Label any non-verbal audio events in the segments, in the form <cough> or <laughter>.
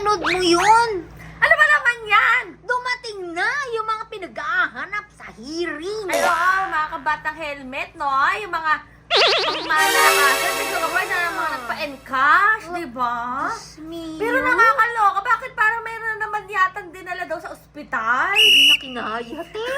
Pinapanood mo yun. Ano ba naman yan? Dumating na yung mga pinag-ahanap sa hearing. Ay, oo, mga kabatang helmet, no? Yung mga pangmalakasan. Ito ka ba na mga nagpa-encash, di ba? Pero nakakaloka, bakit parang meron na naman yatang dinala daw sa ospital? Hindi na kinaya, te.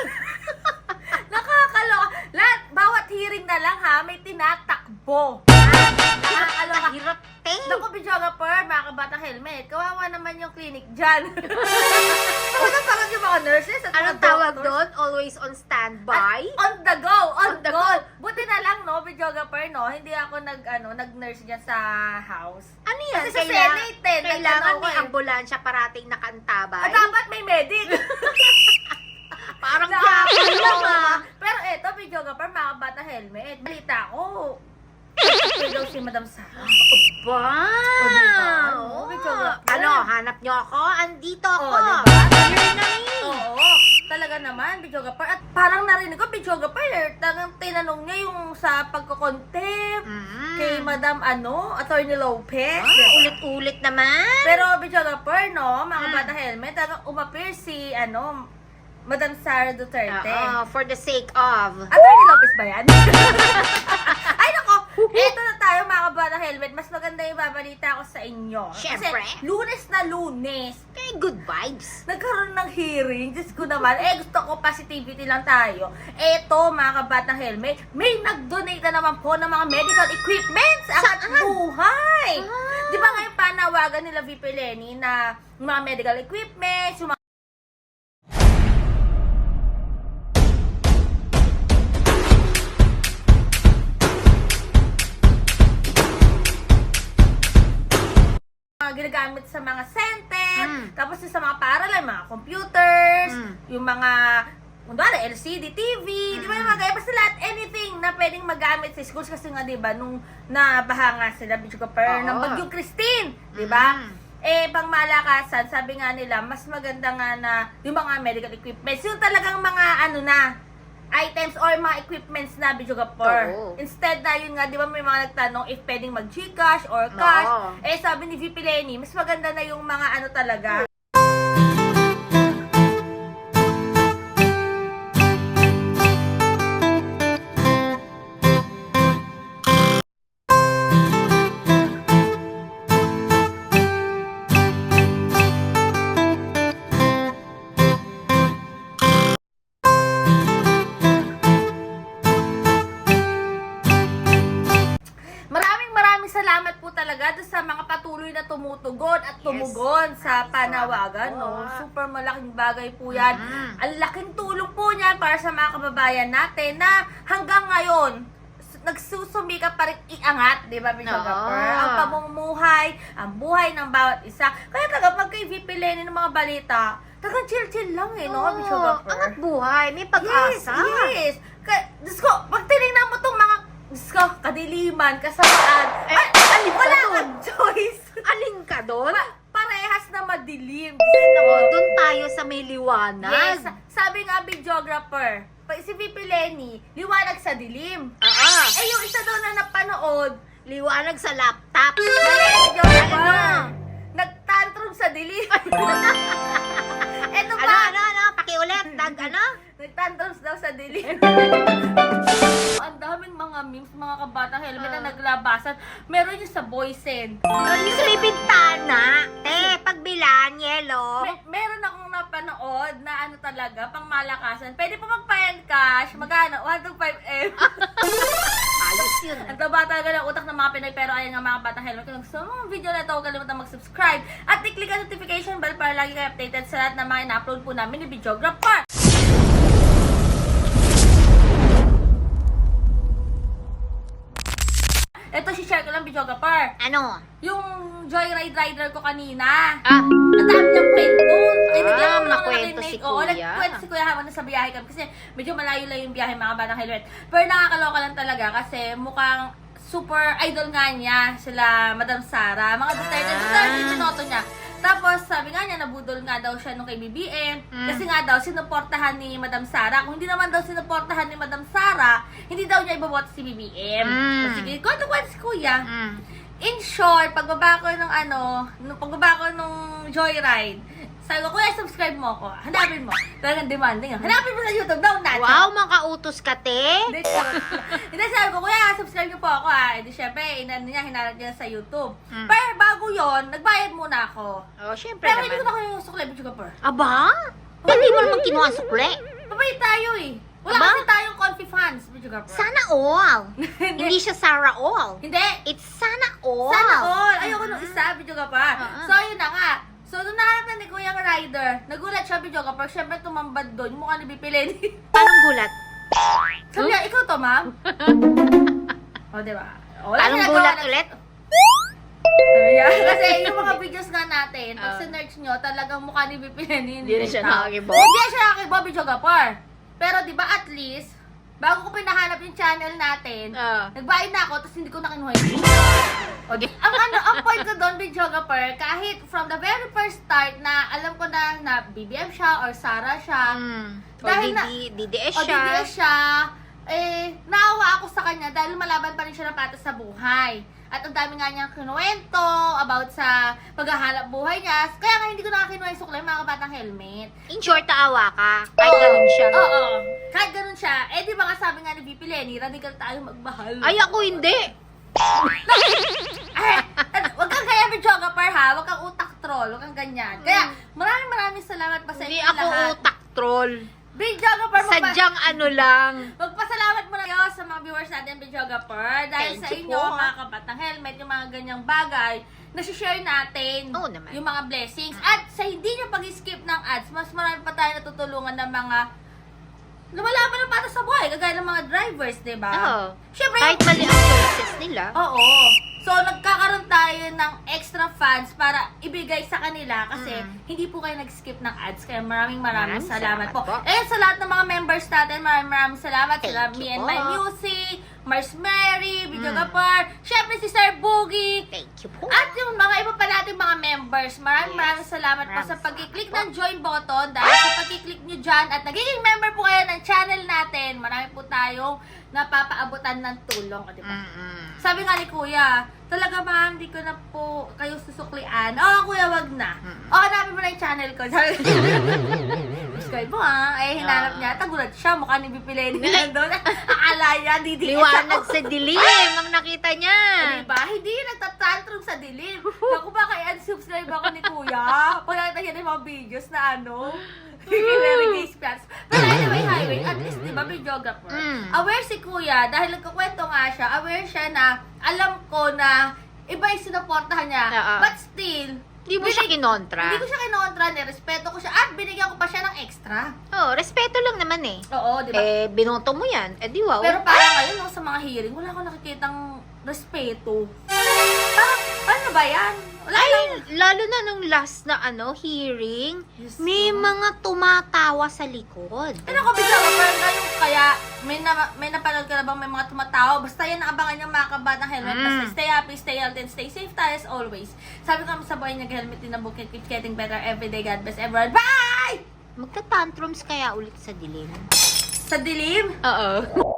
Dyan. <laughs> Talagang parang yung mga nurses at Anong mga tawag doctors. doon? Always on standby? At on the go, on, On the the go. go. Buti na lang, no, videographer, no, hindi ako nag, ano, nag-nurse dyan sa house. Ano yan? Kasi sa Kaila- Senate, eh, Kailangan may eh. ambulansya parating nakantabay? At dapat may medic. <laughs> <laughs> Parang Na- gapon lang ah. Pero eto, videographer, mga bata helmet. Balita ko, daw si Madam Sarah. Wow! O, diba? Oo, videographer. Ano, hanap niyo ako? Andito ako. O, diba? Here na ni. Oo, talaga naman, videographer. At parang narinig ko, videographer, talagang tinanong niya yung sa pagkocontempt Mm. kay Madam, ano, Attorney Lopez. Ah, diba? ulit-ulit naman. Pero videographer, no, mga Mm. bata helmet, talagang umappear si, ano, Madam Sara Duterte. Oo, for the sake of. Attorney Lopez ba yan? <laughs> Eto na tayo, mga kabata helmet. Mas maganda yung babalita ko sa inyo. Syempre. Kasi lunes na lunes, Okay, good vibes. nagkaroon ng hearing. Diyos ko naman. Eh, gusto ko positivity lang tayo. Eto, mga kabatang helmet, may nag-donate na naman po ng mga medical equipments at Saan? buhay. Ah. Di ba ngayon panawagan nila VP Lenny na mga medical equipments, yung mga ginagamit sa mga center, Mm. tapos yung sa mga paralan, mga computers, Mm. yung mga, kunwari, LCD, TV, di ba yung mga gaya, basta lahat, anything na pwedeng magamit sa schools kasi nga, di ba, nung nabaha nga sila, Bicho Kapar, Oo. ng Bagyong Christine, di ba? Mm. Eh, pang malakasan, sabi nga nila, mas maganda nga na yung mga medical equipments, yung talagang mga ano na, items or mga equipments na Bicho Kapar. Oo. Instead na yun nga, di ba may mga nagtanong if pwedeng mag-Gcash or cash, Oo. eh, sabi ni VP Lenny, mas maganda na yung mga ano talaga. Tumutugon at Yes. tumugon sa panawagan. No? Super malaking bagay po yan. Mhm. Ang laking tulong po niyan para sa mga kababayan natin na hanggang ngayon, s- nagsusumika pa rin iangat, di ba, Bishop. Gapper? Ang pamumuhay, ang buhay ng bawat isa. Kaya talaga, pag kay VP Lenny ng mga balita, talagang chill-chill lang eh, no, Oo, Bishop? Angat buhay. May pag-asa. Yes, yes. Ka, Diyos ko, pag tinignan mo itong mga, Diyos ko, kadiliman, kasamaan, Eh, ay, alin ka wala kang choice. <laughs> Alin ka doon? Pa- parehas na madilim. Oo, doon tayo sa may liwanag. Yes, sabi nga videographer, pag si VP Lenny, liwanag sa dilim. Oo. Eh, yung isa daw na napanood, Liwanag sa laptop. mali, videographer, Ano? nagtantrum sa dilim. <laughs> Eto Ano, pa, ano, ano? Pakiulit. Tag, ano? Nagtantrums daw sa dilim. <laughs> Memes, mga kabatang helmet na Ah. naglabasan. Meron yung sa Boysen. Yung sa may bintana. Eh, pagbilan, yellow. May, meron akong napanood na ano talaga, pang malakasan. Pwede pa magpayan cash. Magkano? 125M. <laughs> Ayos yun. Ang taba talaga ng utak ng mga Pinoy. Pero ayan nga mga batang helmet. Kung gusto mo ang video na ito, huwag kalimutan mag-subscribe. At i-click ang notification bell para lagi kayo updated sa lahat ng mga ina-upload po namin ni Videographer. Ito, si-share ko lang Videographer. Ano? Yung Joyride Rider ko kanina. Ah, Ang dami niyang kwento. Ay, Ah, bigyan mo lang makwento narinig. si Oo, Kuya. nagkwento si Kuya habang nasa biyahe kami. Kasi medyo malayo lang yung biyahe mga batang helmet. Pero nakakaloka lang talaga kasi mukhang super idol nga niya sila Madam Sara. Mga Duterte, Ah. Duterte yung binoto niya. Tapos sabi nga niya, nabudol nga daw siya nung kay BBM. Mm. Kasi nga daw, sinuportahan ni Madam Sara. Kung hindi naman daw sinuportahan ni Madam Sara, hindi daw niya iboboto si BBM. Mm. O sige, si Kuya. mm. in short, pagbaba ko ng ano, nung pagbaba ko nung joyride, sabi ko, kuya, subscribe mo ako. Hanapin mo. Talagang demanding. ah. Hanapin mo sa YouTube daw na. Wow, makautos ka, te. Hindi, charot lang. Hindi, sabi ko, kuya, subscribe niyo po ako ah. Hindi, syempre, inano niya, hinarap niya sa YouTube. Mm. Pero bago yon nagbayad muna ako. Oh, syempre Pero hindi ko naman. na kayo suklay, Bicho Gapper. Aba? Hindi mo naman kinuha sukle. Mabait tayo eh. Wala Aba? kasi tayong confi fans, Bicho Gapper. Sana all. <laughs> Hindi. Siya Sarah all. Hindi. It's sana all. Sana all. Ayoko nung isa, Bicho Gapper. Oo. So. So, nung nahanap na ni Kuya ang rider, nagulat siya, Bicho Gapper. Siyempre, tumambad doon. Mukha ni Bipilin. <laughs> Paano gulat? Sabi niya, ikaw to, ma'am? <laughs> o, diba? O, wala ginagawa gulat na- ulit? Sabi niya, <laughs> Kasi yung mga videos nga natin, pag Ah. sinerch nyo, talagang mukha ni Bipilin. Hindi na siya nakakibo? Hindi siya nakakibo, Bicho Gapper. Pero, di ba, at least, bago ko pinahanap yung channel natin, Ah. Nagbayad na ako, tapos hindi ko na kinuha yung <laughs> Okay. Ang ano, ang point ko doon, videographer, kahit from the very first start na alam ko na na BBM siya or Sarah siya, Mm. O Dahil na- DD, DDS o siya. DDS siya, eh, naawa ako sa kanya dahil malaban pa rin siya ng patas sa buhay. At ang dami nga niyang kinuwento about sa paghahanap buhay niya. Kaya nga hindi ko nakakinuha yung suklay mga kabatang helmet. In short, taawa ka. Kahit ganun siya. Oo. Kahit ganun siya. Eh, di ba nga sabi nga ni VP Lenny, radical tayo magmahal. Ay, ako hindi. Ay, ano, wag kang kaya videographer ha, wag kang utak troll, wag kang ganyan. Kaya maraming maraming salamat pa sa Hindi inyo ako lahat. utak troll. Videographer, magpa- Sadyang ano lang. muna kayo sa mga viewers natin, videographer. Dahil Thank sa inyo, po. mga kabatang helmet, yung mga ganyang bagay, nasi-share natin Oo naman. yung mga blessings. At sa hindi nyo pag-skip ng ads, mas marami pa tayo natutulungan ng mga lumalaban ng para sa buhay, kagaya ng mga drivers, di ba? Oo. Siyempre, Kahit mali ang choices nila. Oo. So, nagkakaroon tayo ng extra funds para ibigay sa kanila kasi Mm. hindi po kayo nag-skip ng ads. Kaya maraming maraming, Maraming salamat, salamat po. po. Eh, sa lahat ng mga members natin, maraming maraming salamat. Thank Sila you Me and po. My Music, Mars Mary, Video Mm. Gapar, syempre si Sir Boogie, Thank you po. at yung mga iba pa nating mga members, maraming Yes. maraming salamat po sa Maraming pag-click salamat ng join button. Dahil sa pag-click nyo dyan at nagiging member po kayo ng channel natin, marami po tayong napapaabutan ng tulong. O, diba? Mm-mm. Sabi nga ni Kuya, talaga ma'am, di ko na po kayo susuklian. Oo, Kuya, wag na. Mm. O, hanapin mo na yung channel ko. <laughs> Sabi Subscribe mo ha. Eh, hinanap Ah. niya. Tagulat siya. Mukha ni Bipileni na doon. <laughs> Akala niya, DDS Liwanag sa dilim ang nakita niya. Diba? Hindi nagtatantrum sa dilim. Naku ba kaya unsubscribe ako ni Kuya? Pag nakita niya ng mga videos na ano, gay plans. Pero anyway, highway, at least, di ba, videographer? Mm. Aware si Kuya, dahil nagkukwento nga siya, aware siya na, alam ko na, iba yung sinuportahan niya. Oo. But still, Hindi mo siya kinontra. Hindi ko siya kinontra, nirespeto ko siya, at binigyan ko pa siya ng extra. Oh, respeto lang naman eh. Oo, di ba? Eh, binoto mo yan. Eh, di wow. Pero parang ngayon, no, sa mga hearing, wala akong nakikitang respeto. Ba yan? Wala lang. Ay, lalo na nung last na ano, hearing, Diyos may ko. mga tumatawa sa likod. Ano ko bigla ka, parang ganun kaya, may, na, may napanood ka na bang may mga tumatawa? Basta yan ang abangan yung mga kabatang helmet. Mm. Basta stay happy, stay healthy, and stay safe tayo as always. Sabi ko sa buhay niya, helmet din na bukit, keep getting better every day. God bless everyone. Bye! Magta-tantrums kaya ulit sa dilim. Sa dilim, Oo.